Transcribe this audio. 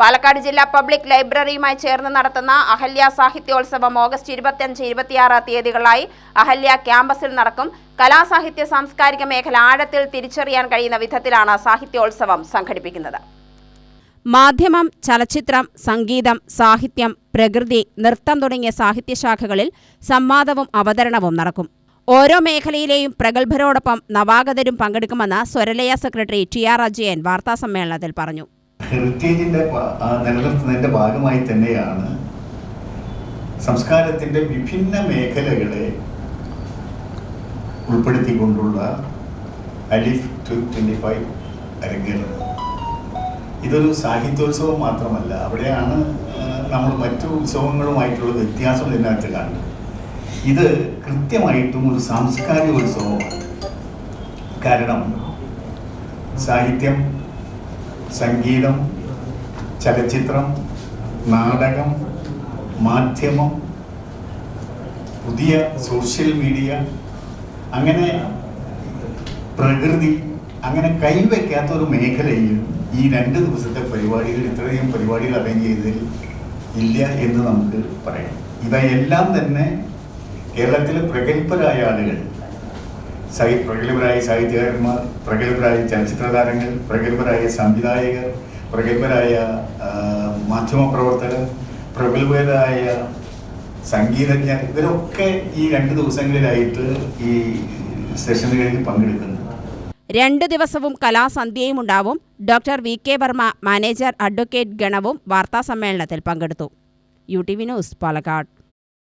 പാലക്കാട് ജില്ലാ പബ്ലിക് ലൈബ്രറിയുമായി ചേർന്ന് നടത്തുന്ന അഹല്യ സാഹിത്യോത്സവം ഓഗസ്റ്റ് ഇരുപത്തിയഞ്ച് ഇരുപത്തിയാറ് തീയതികളായി അഹല്യ ക്യാമ്പസിൽ നടക്കും. കലാസാഹിത്യ സാംസ്കാരിക മേഖല ആഴത്തിൽ തിരിച്ചറിയാൻ കഴിയുന്ന വിധത്തിലാണ് സാഹിത്യോത്സവം സംഘടിപ്പിക്കുന്നത്. മാധ്യമം ചലച്ചിത്രം സംഗീതം സാഹിത്യം പ്രകൃതി നൃത്തം തുടങ്ങിയ സാഹിത്യശാഖകളിൽ സംവാദവും അവതരണവും നടക്കും. ഓരോ മേഖലയിലെയും പ്രഗത്ഭരോടൊപ്പം നവാഗതരും പങ്കെടുക്കുമെന്ന് Swaralaya secretary T R Ajayan വാർത്താസമ്മേളനത്തിൽ പറഞ്ഞു. ഹെറിറ്റേജിന്റെ നിലനിർത്തുന്നതിന്റെ ഭാഗമായി തന്നെയാണ് സംസ്കാരത്തിന്റെ വിഭിന്ന മേഖലകളെ ഉൾപ്പെടുത്തിക്കൊണ്ടുള്ള അലിഫ് ടു ട്വന്റി ഫൈവ് അരങ്ങേറുന്നത്. ഇതൊരു സാഹിത്യോത്സവം മാത്രമല്ല അവിടെയാണ് നമ്മൾ മറ്റു ഉത്സവങ്ങളുമായിട്ടുള്ള വ്യത്യാസം ഇതിനകത്ത് കാണുന്നത്. ഇത് കൃത്യമായിട്ടും ഒരു സാംസ്കാരിക ഉത്സവമാണ്. കാരണം സാഹിത്യം സംഗീതം ചലച്ചിത്രം നാടകം മാധ്യമം പുതിയ സോഷ്യൽ മീഡിയ അങ്ങനെ പ്രകൃതി അങ്ങനെ കൈവയ്ക്കാത്ത ഒരു മേഖലയിൽ ഈ രണ്ട് ദിവസത്തെ പരിപാടികൾ ഇത്രയും പരിപാടികൾ അറേഞ്ച് ചെയ്തതിൽ ഇല്ല എന്ന് നമുക്ക് പറയാം. ഇവയെല്ലാം തന്നെ കേരളത്തിലെ പ്രഗത്ഭരായ ആളുകൾ സാഹി പ്രഗത്ഭരായ സാഹിത്യകാരന്മാർ പ്രഗത്ഭരായ ചലച്ചിത്ര താരങ്ങൾ പ്രഗത്ഭരായ സംവിധായകർ പ്രഗത്ഭരായ മാധ്യമപ്രവർത്തകർ പ്രഗത്ഭരായ സംഗീതജ്ഞർ ഇവരൊക്കെ ഈ രണ്ട് ദിവസങ്ങളിലായിട്ട് ഈ സെഷനുകളിൽ പങ്കെടുക്കുന്നു രണ്ടു ദിവസവും കലാസന്ധ്യയും ഉണ്ടാവും. Doctor V K Varma manager advocate ഗണവും വാർത്താസമ്മേളനത്തിൽ പങ്കെടുത്തു. U T V news Palakkad.